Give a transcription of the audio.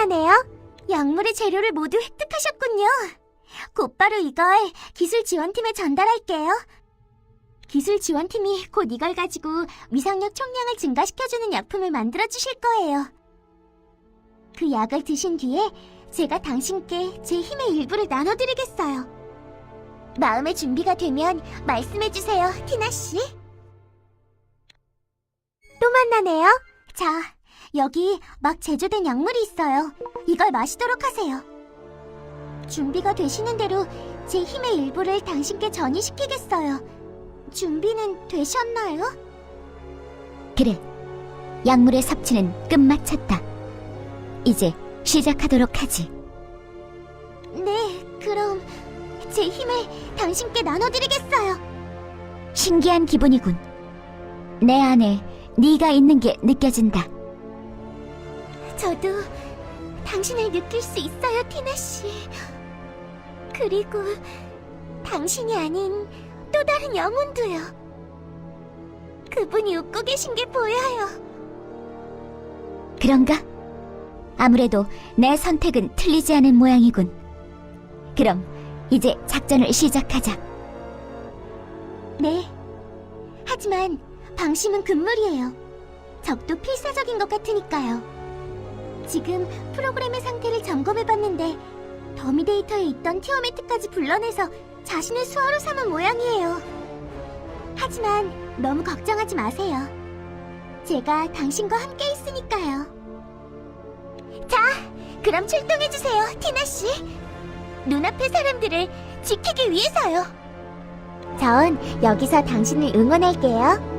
만나네요. 약물의 재료를 모두 획득하셨군요. 곧바로 이걸 기술 지원팀에 전달할게요. 기술 지원팀이 곧 이걸 가지고 위상력 총량을 증가시켜주는 약품을 만들어 주실 거예요. 그 약을 드신 뒤에 제가 당신께 제 힘의 일부를 나눠드리겠어요. 마음의 준비가 되면 말씀해 주세요, 티나 씨. 또 만나네요. 자, 여기 막 제조된 약물이 있어요. 이걸 마시도록 하세요. 준비가 되시는 대로 제 힘의 일부를 당신께 전이시키겠어요. 준비는 되셨나요? 그래. 약물의 섭취는 끝마쳤다. 이제 시작하도록 하지. 네, 그럼 제 힘을 당신께 나눠드리겠어요. 신기한 기분이군. 내 안에 네가 있는 게 느껴진다. 저도 당신을 느낄 수 있어요, 티나 씨. 그리고 당신이 아닌 또 다른 영혼도요. 그분이 웃고 계신 게 보여요. 그런가? 아무래도 내 선택은 틀리지 않은 모양이군. 그럼 이제 작전을 시작하자. 네. 하지만 방심은 금물이에요. 적도 필사적인 것 같으니까요. 지금 프로그램의 상태를 점검해봤는데 더미 데이터에 있던 티오메트까지 불러내서 자신의 수하로 삼은 모양이에요. 하지만 너무 걱정하지 마세요. 제가 당신과 함께 있으니까요. 자, 그럼 출동해주세요, 티나씨. 눈앞의 사람들을 지키기 위해서요. 전 여기서 당신을 응원할게요.